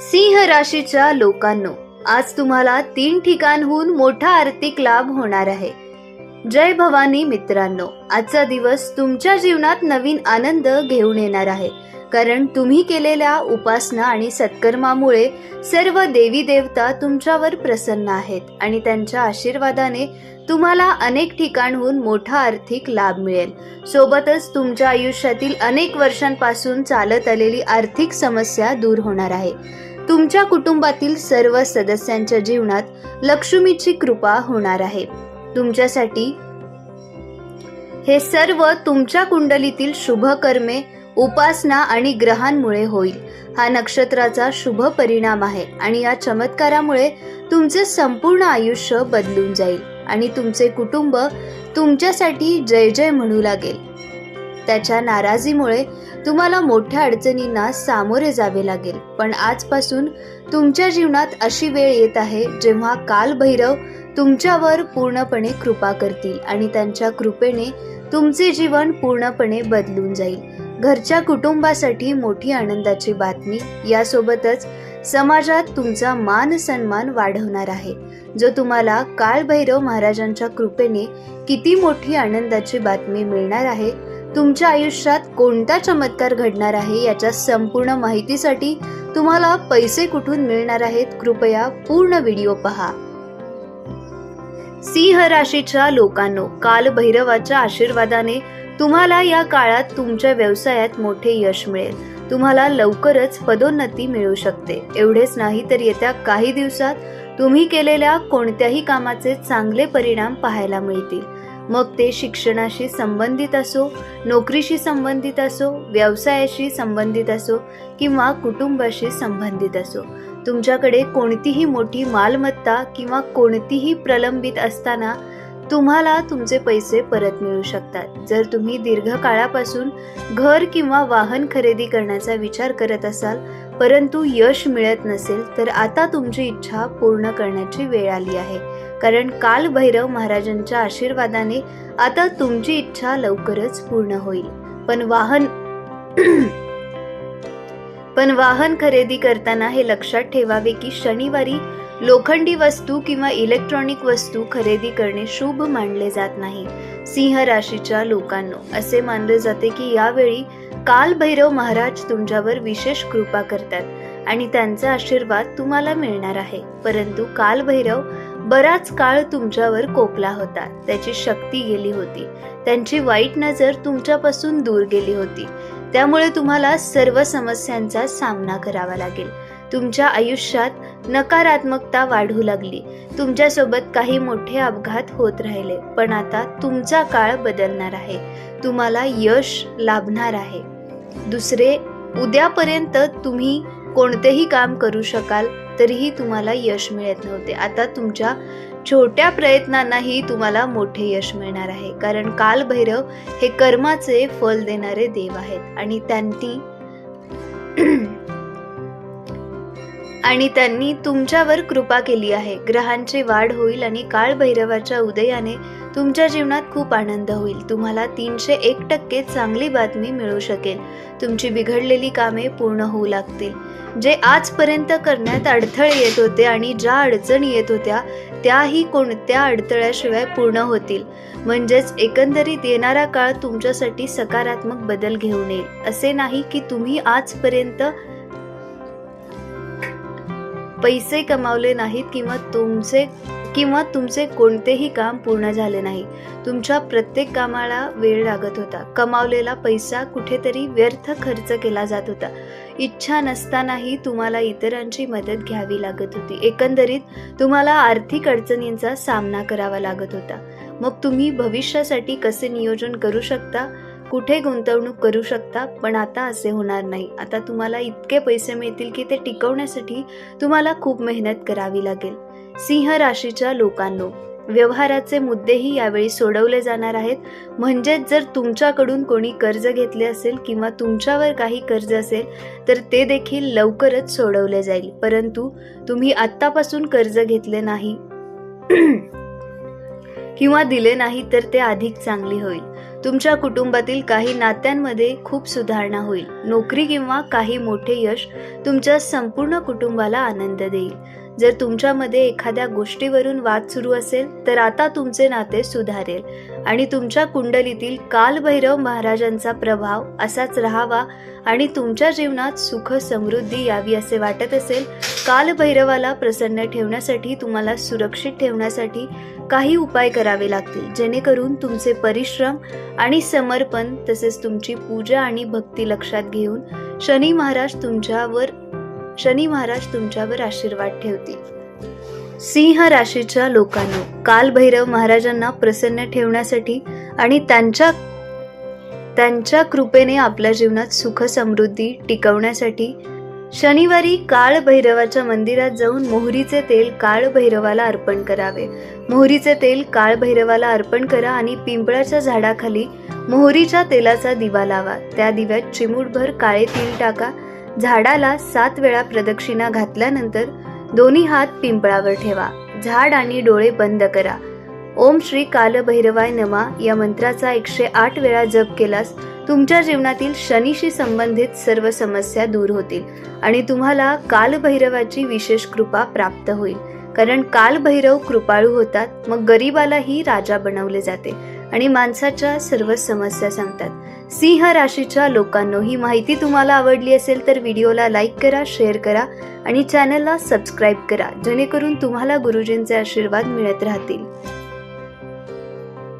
सिंह राशीच्या लोकांनो आज तुम्हाला तीन ठिकाणहून मोठा आर्थिक लाभ होणार आहे. जय भवानी मित्रांनो आजचा दिवस तुमच्या जीवनात नवीन आनंद घेऊन येणार आहे. कारण तुम्ही केलेल्या उपासना आणि सत्कर्मामुळे सर्व देवी देवता तुमच्यावर प्रसन्न आहेत आणि त्यांच्या आशीर्वादाने तुम्हाला अनेक ठिकाणहून मोठा आर्थिक लाभ मिळेल. सोबतच तुमच्या आयुष्यातील अनेक वर्षांपासून चालत आलेली आर्थिक समस्या दूर होणार आहे. तुमच्या कुटुंबातील सर्व सदस्यांच्या जीवनात लक्ष्मीची कृपा होणार आहे. तुमच्यासाठी हे सर्व तुमच्या कुंडलीतील शुभ कर्मे उपासना आणि ग्रहांमुळे होईल. हा नक्षत्राचा शुभ परिणाम आहे आणि या चमत्कारामुळे तुमचे संपूर्ण आयुष्य बदलून जाईल आणि तुमचे कुटुंब तुमच्यासाठी जय जय म्हणू लागेल. त्याच्या नाराजीमुळे तुम्हाला मोठ्या अडचणींना सामोरे जावे लागेल. पण आजपासून तुमच्या जीवनात अशी वेळ येत आहे जेव्हा कालभैरव तुमच्यावर पूर्णपणे कृपा करतील आणि त्यांच्या कृपेने तुमचे जीवन पूर्णपणे बदलून जाईल. घरच्या कुटुंबासाठी मोठी आनंदाची बातमी. यासोबतच समाजात तुमचा मान सन्मान वाढवणार आहे. जो तुम्हाला काळभैरव महाराजांच्या कृपेने किती मोठी आनंदाची बातमी मिळणार आहे तुमच्या आयुष्यात कोणता चमत्कार घडणार आहे याच्या संपूर्ण माहितीसाठी तुम्हाला पैसे कुठून मिळणार आहेत कृपया पूर्ण व्हिडिओ पहा. सिंह राशीच्या लोकांनो काल भैरवाच्या आशीर्वादाने तुम्हाला या काळात तुमच्या व्यवसायात मोठे यश मिळेल. तुम्हाला लवकरच पदोन्नती मिळू शकते. एवढेच नाही तर येत्या काही दिवसात तुम्ही केलेल्या कोणत्याही कामाचे चांगले परिणाम पाहायला मिळतील. मग ते शिक्षणाशी संबंधित असो नोकरीशी संबंधित असो व्यवसायाशी संबंधित असो किंवा कुटुंबाशी संबंधित असो. तुमच्याकडे कोणतीही मोठी मालमत्ता किंवा कोणतीही प्रलंबित असताना तुम्हाला तुमचे पैसे परत मिळू शकतात. जर तुम्ही दीर्घकाळापासून घर किंवा वाहन खरेदी करण्याचा विचार करत असाल परंतु यश मिळत नसेल तर आता तुमची इच्छा पूर्ण करण्याची वेळ आली आहे. कारण काल भैरव महाराजांच्या आशीर्वादाने आता तुमची इच्छा लवकरच पूर्ण होईल. पण वाहन पण वाहन खरेदी करताना हे लक्षात ठेवावे की शनिवारी लोखंडी वस्तू किंवा इलेक्ट्रॉनिक वस्तू खरेदी करणे शुभ मानले जात नाही. सिंह राशीच्या लोकांनो असे मानले जाते की यावेळी कालभैरव महाराज तुमच्यावर विशेष कृपा करतात आणि त्यांचा आशीर्वाद तुम्हाला मिळणार आहे. परंतु कालभैरव बराच काळ तुमच्यावर कोपला होता. त्याची शक्ती गेली होती. त्यांची वाईट नजर तुमच्यापासून दूर गेली होती. त्यामुळे तुम्हाला सर्व समस्यांचा सामना करावा लागेल. तुमच्या आयुष्यात नकारात्मकता वाढू लागली. तुमच्यासोबत काही मोठे अपघात होत राहिले पण आता तुमचा काळ बदलणार आहे. तुम्हाला यश लाभणार आहे. दुसरे उद्यापर्यंत तुम्ही कोणतेही काम करू शकाल तरीही तुम्हाला यश मिळत नव्हते. आता तुमच्या छोट्या प्रयत्नांनाही तुम्हाला मोठे यश मिळणार आहे कारण कालभैरव हे कर्माचे फल देणारे देव आहेत आणि त्यांनी आणि त्यांनी तुमच्यावर कृपा केली आहे. ग्रहांची वाढ होईल आणि काळ भैरवाच्या उदयाने तुमच्या जीवनात खूप आनंद होईल. तुम्हाला तीनशे एक टक्के चांगली बातमी मिळू शकेल. तुमची बिघडलेली कामे पूर्ण होऊ लागतील. जे आजपर्यंत करण्यात अडथळे येत होते आणि ज्या अडचणी येत होत्या त्याही कोणत्या अडथळ्याशिवाय पूर्ण होतील. म्हणजेच एकंदरीत येणारा काळ तुमच्यासाठी सकारात्मक बदल घेऊन येईल. असे नाही की तुम्ही आजपर्यंत पैसे कमावले नाहीत किंवा तुमचे किंवा तुमचे कोणतेही काम पूर्ण झाले नाही. तुमच्या प्रत्येक कामाला वेळ लागत होता. कमावलेला पैसा कुठेतरी व्यर्थ खर्च केला जात होता. इच्छा नसतानाही तुम्हाला इतरांची मदत घ्यावी लागत होती. एकंदरीत तुम्हाला आर्थिक अडचणींचा सामना करावा लागत होता. मग तुम्ही भविष्यासाठी कसे नियोजन करू शकता? कुठे गुंतवणूक करू शकता? पण आता असे होणार नाही. आता तुम्हाला इतके पैसे मिळतील की ते टिकवण्यासाठी तुम्हाला खूप मेहनत करावी लागेल. सिंह राशीच्या लोकांनो व्यवहाराचे मुद्देही यावेळी सोडवले जाणार आहेत. म्हणजेच जर तुमच्याकडून कोणी कर्ज घेतले असेल किंवा तुमच्यावर काही कर्ज असेल तर ते देखील लवकरच सोडवले जाईल. परंतु तुम्ही आत्तापासून कर्ज घेतले नाही किंवा दिले नाही तर ते अधिक चांगले होईल. तुमच्या कुटुंबातील काही नात्यांमध्ये खूप सुधारणा होईल. नोकरी किंवा काही मोठे यश तुमच्या संपूर्ण कुटुंबाला आनंद देईल. जर तुमच्यामध्ये एखाद्या गोष्टीवरून वाद सुरू असेल तर आता तुमचे नाते सुधारेल. आणि तुमच्या कुंडलीतील कालभैरव महाराजांचा प्रभाव असाच राहावा आणि तुमच्या जीवनात सुख समृद्धी यावी असे वाटत असेल कालभैरवाला प्रसन्न ठेवण्यासाठी तुम्हाला सुरक्षित ठेवण्यासाठी काही उपाय करावे लागतील जेणेकरून तुमचे परिश्रम आणि समर्पण तसेच तुमची पूजा आणि भक्ती लक्षात घेऊन शनी महाराज तुमच्यावर शनी महाराज तुमच्यावर आशीर्वाद ठेवतील. सिंह राशीच्या लोकांना कालभैरव महाराजांना प्रसन्न ठेवण्यासाठी आणि त्यांच्या त्यांच्या कृपेने आपल्या जीवनात सुख समृद्धी टिकवण्यासाठी शनिवारी काळभैरवाच्या मंदिरात जाऊन मोहरीचे तेल काळभैरवाला अर्पण करावे. मोहरीचे तेल काळभैरवाला अर्पण करा आणि पिंपळाच्या झाडाखाली मोहरीच्या तेलाचा दिवा लावा. त्या दिव्यात चिमूटभर काळे तेल टाका झाडाला सात वेळा प्रदक्षिणा घातल्यानंतर दोन्ही हात पिंपळावर ठेवा. झाड आणि डोळे बंद करा. ओम श्री कालभैरवाय नमा. या मंत्राचा एकशे आठ वेळा जप केलास तुमच्या जीवनातील शनीशी संबंधित सर्व समस्या दूर होतील आणि तुम्हाला कालभैरवाची विशेष कृपा प्राप्त होईल. कारण कालभैरव कृपाळू होतात मग गरीबालाही राजा बनवले जाते. आणि माणसाच्या सर्व समस्या सांगतात. सिंह राशीच्या लोकांनो ही माहिती तुम्हाला आवडली असेल तर व्हिडिओला लाईक करा शेअर करा आणि चॅनलला सबस्क्राईब करा जेणेकरून तुम्हाला गुरुजींचे आशीर्वाद मिळत राहतील.